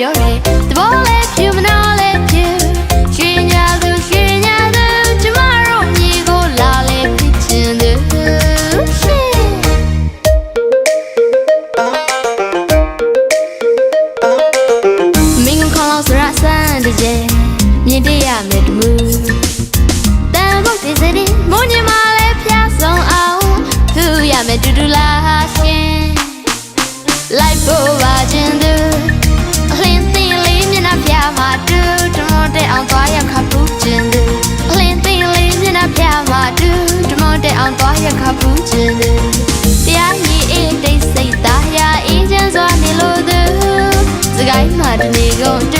သာပြောတယ်သဘောလေးဖြူမနာလေးဖြူရွှေညာသူရွှေညာသူကျမတို့မြေကိုလာလေဖြစ်ချင်သူရှေ့မင်းကခေါင်းလောက်စရဆန်းတည်းကျမြင်တရမယ်တူတန်ဖို့ဒီစရီမုန်ညမလေးဖျားဆုံးအောင်ဖူးရမယ်တူတူလားရှင်လိုက် ကိုင်းမှာ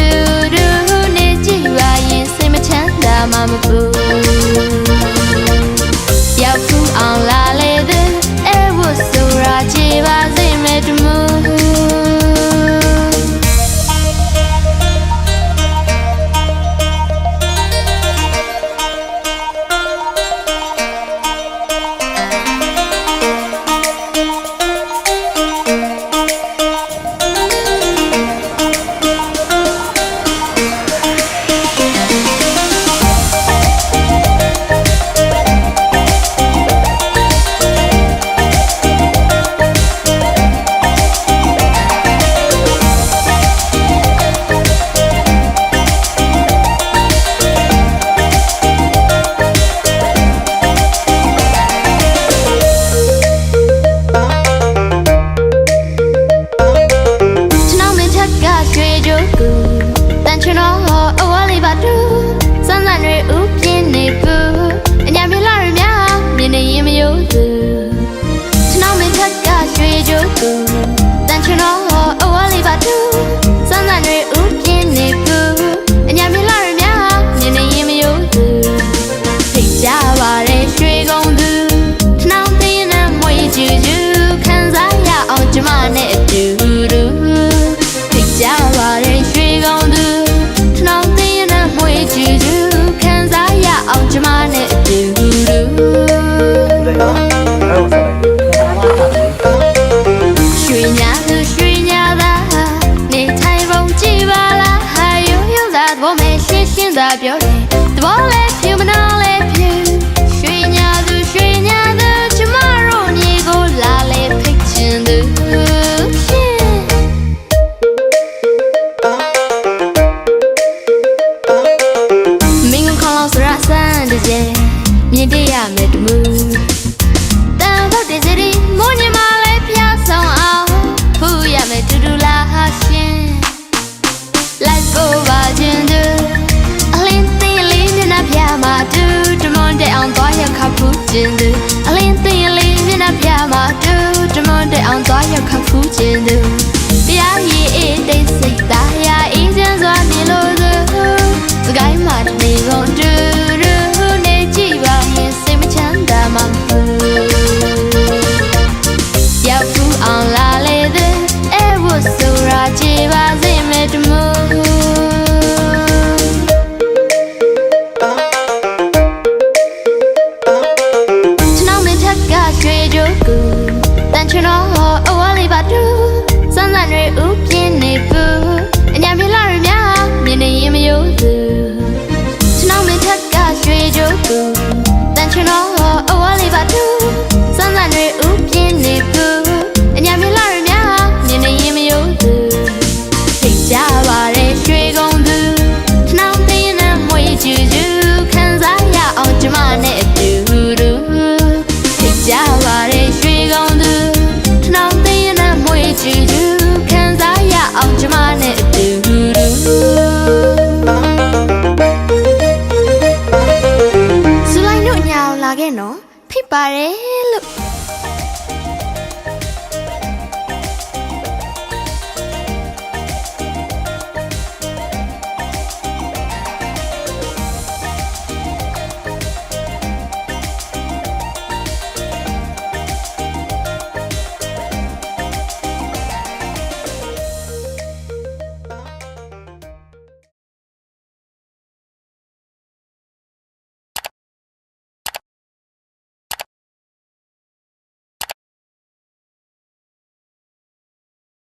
တည်းကျမြင်တရမယ်တမှုတန်ဖို့ဒီစရီမုန်ညမလေးဖျားဆောင်အောင်ဖူးရမယ်တူတူလားဟာရှင်လိုက်ဖို့ပါခြင်းသူအလင်းသိလေးမျက်နှာပြမှာတူတမွန်တဲ့အောင်သွားရခပ်ဖူးခြင်းသူအလင်းသိလေးမျက်နှာပြမှာတူတမွန်တဲ့အောင်သွားရခပ်ဖူးခြင်းသူ you all? Look.